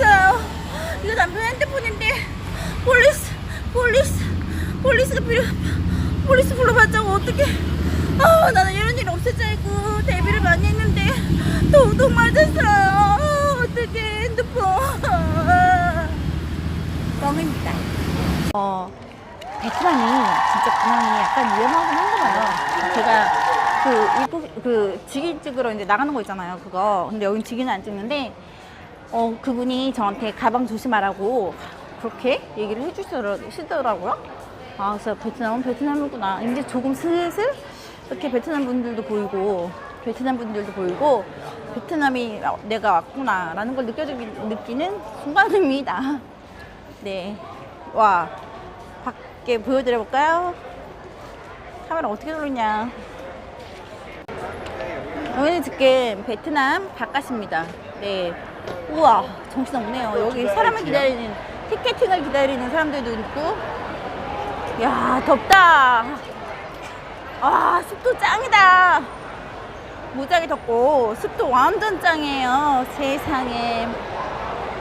잘못했어요. 이거 남편 핸드폰인데 폴리스 폴리스 폴리스가 필요 폴리스 불러봤자고 어떡해. 아 나는 이런 일 없을 줄 알고 데뷔를 많이 했는데 도둑 맞았어요. 어떡해 핸드폰. 뻥입니다. 어 베트남이 진짜 공항이 약간 위험하긴 한가 봐요. 제가 그 입국 그 직인 찍으러 이제 나가는 거 있잖아요. 그거. 근데 여긴 직인은 안 찍는데 어 그분이 저한테 가방 조심하라고 그렇게 얘기를 해주시더라고요. 아 그래서 베트남은 베트남이구나. 이제 조금 슬슬 이렇게 베트남 분들도 보이고 베트남 분들도 보이고 베트남이 내가 왔구나라는 걸 느껴지기 느끼는 순간입니다. 네. 와. 밖에 보여드려 볼까요? 카메라 어떻게 돌리냐. 여기는 지금 베트남 바깥입니다. 네. 우와, 정신없네요. 여기 사람을 기다리는, 티켓팅을 기다리는 사람들도 있고. 야 덥다. 아, 습도 짱이다. 무지하게 덥고, 습도 완전 짱이에요. 세상에.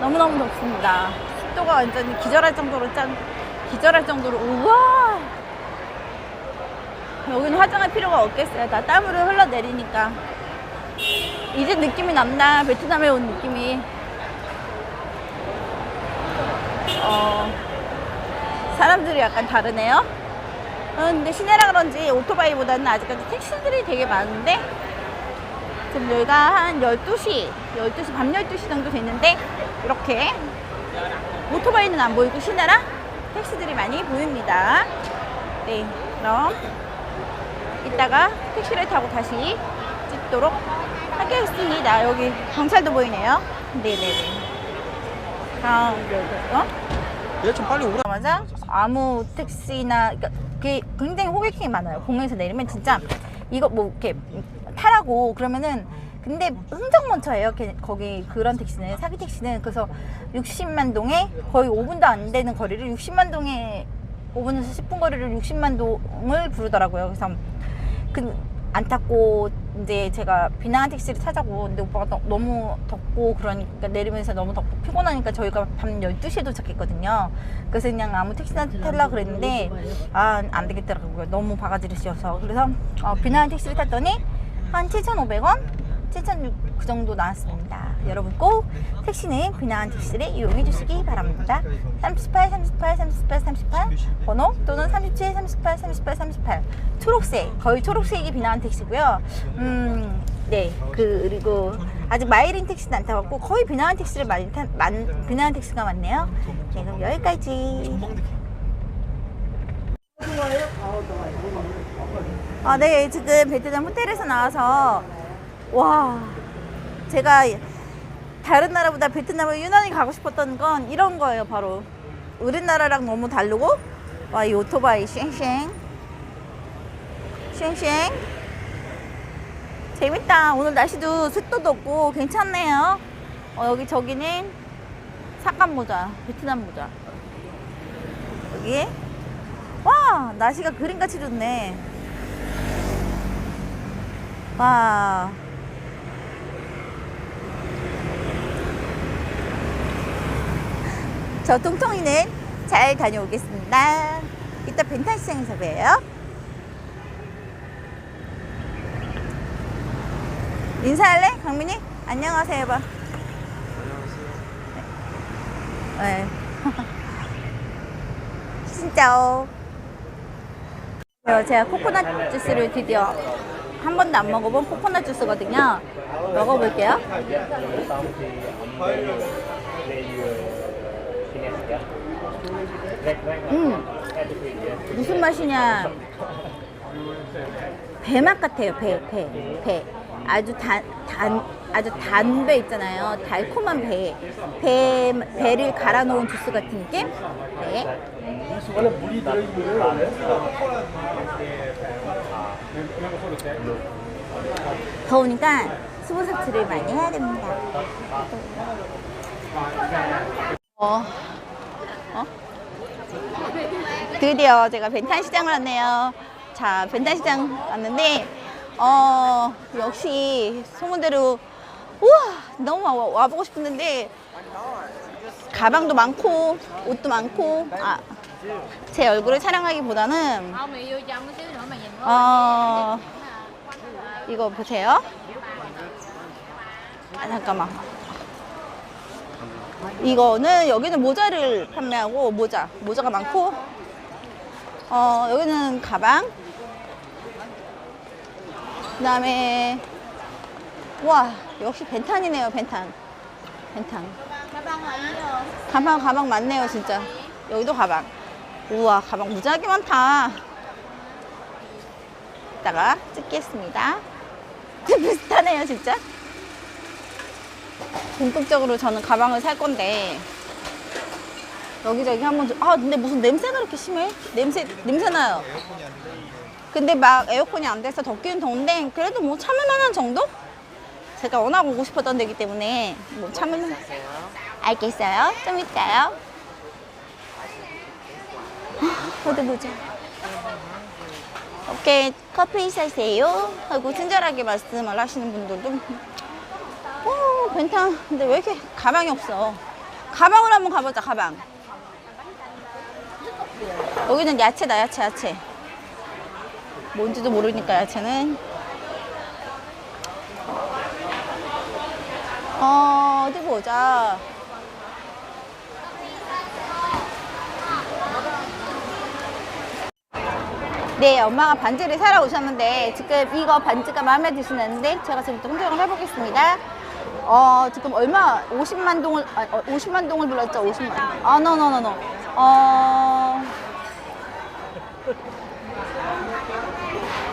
너무너무 덥습니다. 습도가 완전히 기절할 정도로 짠, 기절할 정도로, 우와! 여기는 화장할 필요가 없겠어요. 다 땀으로 흘러내리니까. 이제 느낌이 난다. 베트남에 온 느낌이. 어, 사람들이 약간 다르네요. 어, 근데 시내라 그런지 오토바이보다는 아직까지 택시들이 되게 많은데, 지금 여기가 한 12시, 12시, 밤 12시 정도 됐는데, 이렇게 오토바이는 안 보이고 시내랑 택시들이 많이 보입니다. 네, 그럼 이따가 택시를 타고 다시 찍도록 하겠습니다. 여기 경찰도 보이네요. 네네네. 아, 여기, 어? 얘 좀 빨리 오라. 맞아? 아무 택시나 그러니까 그게 굉장히 호객행이 많아요. 공항에서 내리면 진짜 이거 뭐 이렇게 타라고 그러면은 근데 흥정먼쳐예요. 걔- 거기 그런 택시는 사기 택시는 그래서 60만 동에 거의 5분도 안 되는 거리를 60만 동에 5분에서 10분 거리를 60만 동을 부르더라고요. 그래서 그 안 탔고 이제 제가 비낭한 택시를 타자고 근데 오빠가 너, 너무 덥고 그러니까 내리면서 너무 덥고 피곤하니까 저희가 밤 12시에 도착했거든요. 그래서 그냥 아무 택시나 타려고 그랬는데 아 안 되겠더라고요. 너무 바가지를 씌워서 그래서 어, 비낭한 택시를 탔더니 한 7,500원, 7,600원 그 정도 나왔습니다. 여러분 꼭 택시는 비낭한 택시를 이용해 주시기 바랍니다. 38, 38, 38, 38 번호 또는 37, 38, 38, 38 초록색 거의 초록색이 비낭한 택시고요. 음, 네 그리고 아직 마이린 택시는 안 타봤고 거의 비낭한 택시를 많이 탄 만, 비낭한 택시가 많네요. 네 그럼 여기까지. 아, 네, 지금 베트남 호텔에서 나와서, 와, 제가 다른 나라보다 베트남을 유난히 가고 싶었던 건 이런 거예요, 바로. 우리나라랑 너무 다르고, 와, 이 오토바이, 쉥쉥. 쉥쉥. 재밌다. 오늘 날씨도 습도도 없고 괜찮네요. 어, 여기 저기는 삭감 모자, 베트남 모자. 여기. 와, 날씨가 그림같이 좋네. 와. 저 통통이는 잘 다녀오겠습니다. 이따 벤탄 시장에서 봬요. 인사할래? 강민이? 안녕하세요 해봐. 네. 진짜오. 어, 제가 코코넛 주스를 드디어 한 번도 안 먹어본 코코넛 주스거든요. 먹어볼게요. 음, 무슨 맛이냐? 배맛 같아요. 배, 배, 배. 아주 단, 단, 아주 단배 있잖아요. 달콤한 배. 배, 배를 갈아 놓은 주스 같은 느낌? 네. 더우니까 수분 섭취를 많이 해야 됩니다. 어, 어? 드디어 제가 벤탄 시장을 왔네요. 자, 벤탄 시장 왔는데, 어, 역시 소문대로, 우와, 너무 와, 와보고 싶었는데, 가방도 많고 옷도 많고 아, 제 얼굴을 촬영하기보다는 어 이거 보세요. 아, 잠깐만. 이거는 여기는 모자를 판매하고 모자 모자가 많고 어 여기는 가방. 그 다음에 와 역시 벤탄이네요 벤탄. 벤탄. 가방 가방 많네요 진짜. 여기도 가방. 우와 가방 무지하게 많다. 이따가 찍겠습니다. 비슷하네요 진짜 본격적으로 저는 가방을 살 건데 여기저기 한번 좀- 아 근데 무슨 냄새가 그렇게 심해? 냄새 냄새 나요. 근데 막 에어컨이 안 돼서 덥기는 더운데 그래도 뭐 참을 만한 정도? 제가 워낙 오고 싶었던 데기 때문에 뭐 참을 만. 알겠어요. 좀 이따요. 아, 어디 보자. 오케이 커피 사세요 하고 친절하게 말씀을 하시는 분들도 오, 벤탄. 근데 왜 이렇게 가방이 없어? 가방을 한번 가보자, 가방. 여기는 야채다, 야채, 야채. 뭔지도 모르니까, 야채는. 어, 어디 보자. 네, 엄마가 반지를 사러 오셨는데 지금 이거 반지가 마음에 드시는데 제가 지금 또 흥정을 해보겠습니다. 어, 지금 얼마? 50만 동을 아, 어, 50만 동을 불렀죠? 50만. 아, 노노노노. 어.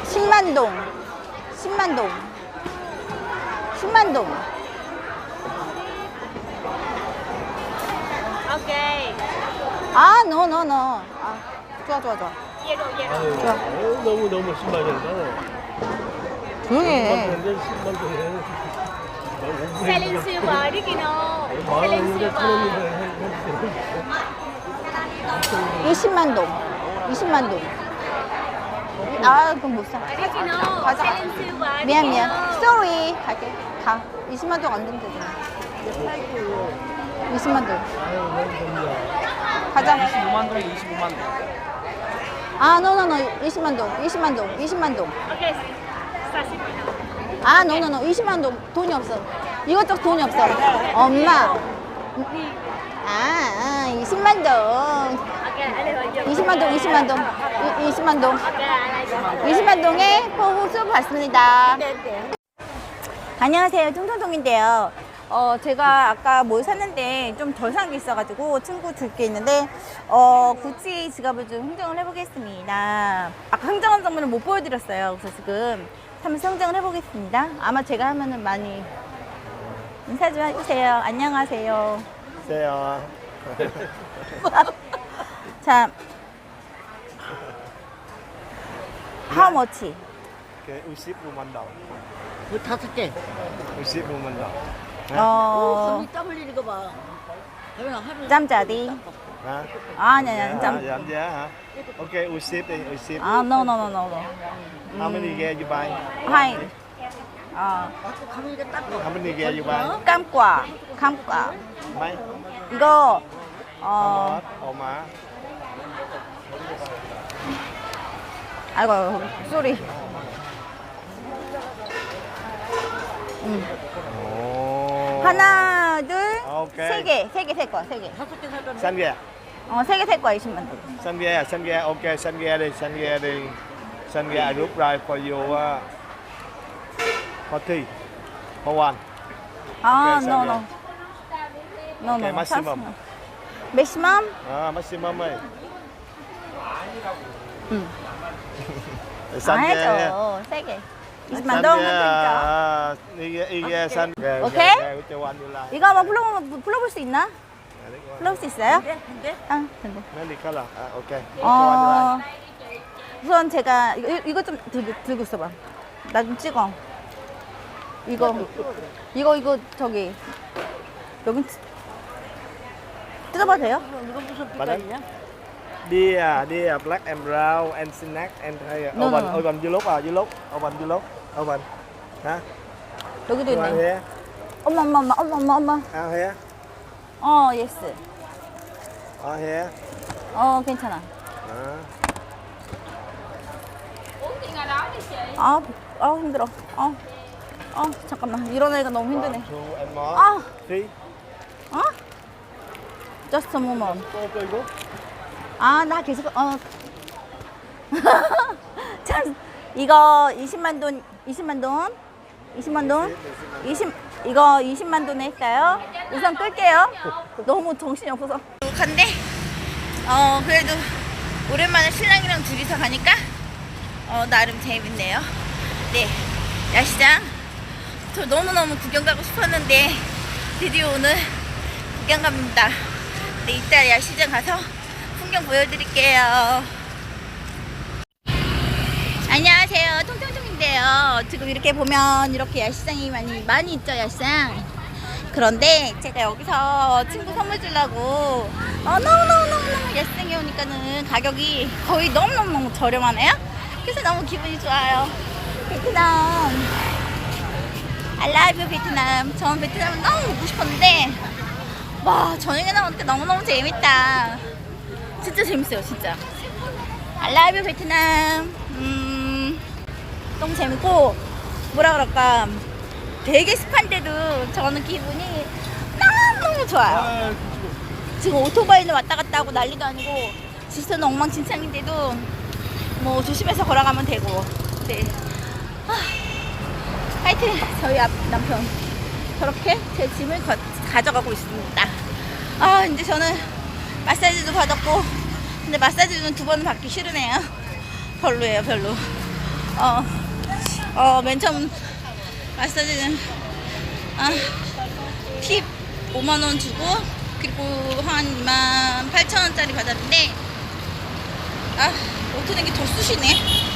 10만 동. 10만 동. 10만 동. ok 아, 노노노. 아, 좋아 좋아 좋아. zero zero 좋아. 어, 너무 너무 신발이다. 조용히 해. 완전 신발이네. Selling silver đi kino 만 selling 원인데 천 silver 원인데 20만 동. 20만 동. 아, 그럼 못 사. 가자. selling 미안 미안. sorry. 갈게. 가. 20만 동안 된대잖아. 20만 동. 가자. 25만 동, 25만 동. 아, 노노노. 20만 동. 20만 동. 20만 동. ok 사십 아, 노노노. 20만 동. 돈이 없어. 이것저것 돈이 없어. 엄마. 아, 아 20만 동. ok anh đi rồi 20만 동, 20만 동. 이, 20만 동. ok anh lại 20만 동에 포구수 받습니다. 안녕하세요. 통통통인데요. 어, 제가 아까 뭘 샀는데 좀 덜 산 게 있어가지고 친구 줄 게 있는데, 어, 구찌 지갑을 좀 흥정을 해보겠습니다. 아까 흥정한 장면을 못 보여드렸어요. 그래서 지금 하면서 흥정을 해보겠습니다. 아마 제가 하면은 많이 인사 좀 해주세요. 안녕하세요. 세요. 자, how much? 그 55만 동. 그 다섯 개. 55만 동. 어, 더블 이거 봐. 그러면 하루 짬짜디. 아니, 아니, Dạ, 짬. giảm giá hả? Ok, we ship đi, we ship. 아, no, no, no, no, no. How many gear you buy? 하이. 아, gear you buy? 깜과, 깜과. 이거, 어, ồ má. 아이고, 쏘리. Ồ. 하나, 둘, 오케이. 세 개, 세 개, 세 거, 세 개. Xanh ghe. 어, 세 개, 세 거, 20만 원. Xanh ghe, à? xanh ghe. Ok, xanh ghe đi, xanh ghe đi. Xanh ghe I group ride for you. Uh, for three. For one. 아, 오케이, no, 세 개. no. No, 오케이, no. maximum. 맥시멈? À, maximum ơi. 응. Xanh 아, ghe nha. 해줘. 세 개. 20만 Xanh 동 ghe, 해드릴까? à, đi ghe, đi ghe xanh. Ghe, Ok. ghe, ghe cho anh như là. 이거 한번 불러, 불러볼 수 있나? 수 있어요? 네, 근데 아, 근데. Đi color. À, ok. Cho anh 어, 우선 제가 이거, 이거 좀 들고, 들고 있어봐. 나 좀 찍어. 이거, 이거, 이거, 저기. 여기 뜯- 뜯어봐도 돼요? 이거 무슨 빛깔이냐? đi à black and brown and snack and hay No, open no. open you look à you look open you look open hả 여기도 you want 있네. here 엄마, 엄마, 엄마, 엄마, 엄마, 엄마. out here 어, 예스. Ở here. 어, 괜찮아. Đó. 아, 아 힘들어. 어, 어, 잠깐만. 일어나기가 너무 힘드네. 아, Three. 어? Just a moment. 아, 나 계속, 어. 참, 이거 20만 돈, 20만 돈, 20만 돈, 20, 이거 20만 돈 했어요. 우선 끌게요. 너무 정신이 없어서. 간대. 어, 그래도 오랜만에 신랑이랑 둘이서 가니까, 어, 나름 재밌네요. 네. 야시장. 저 너무너무 구경 가고 싶었는데, 드디어 오늘 구경 갑니다. 네, 이따 야시장 가서 풍경 보여드릴게요. 안녕하세요. 통통 통인데요. 지금 이렇게 보면 이렇게 야시장이 많이, 많이 있죠, 야시장. 그런데 제가 여기서 친구 선물 주려고 어, 너무너무너무 야시장에 오니까는 가격이 거의 너무너무 저렴하네요. 그래서 너무 기분이 좋아요. 베트남. You, 베트남. 전 베트남을 너무 오고 싶었는데 와 저녁에 나오니까 너무너무 재밌다 진짜 재밌어요 진짜 you 베트남 음 너무 재밌고 뭐라 그럴까 되게 습한데도 저는 기분이 너무너무 좋아요. À, 지금 오토바이는 왔다 갔다 하고 난리도 아니고 지수는 엉망진창인데도 뭐 조심해서 걸어가면 되고. 네. 아, 하여튼 저희 앞 남편 저렇게 제 짐을 거- 가져가고 있습니다. 아 이제 저는 마사지도 받았고 근데 마사지는 두 번 받기 싫으네요. 별로예요 별로. 어, 어, 맨 처음 마사지는 아, 팁 5만원 주고 그리고 한 2만 8천원짜리 받았는데 아 오토den기 더 쑤시네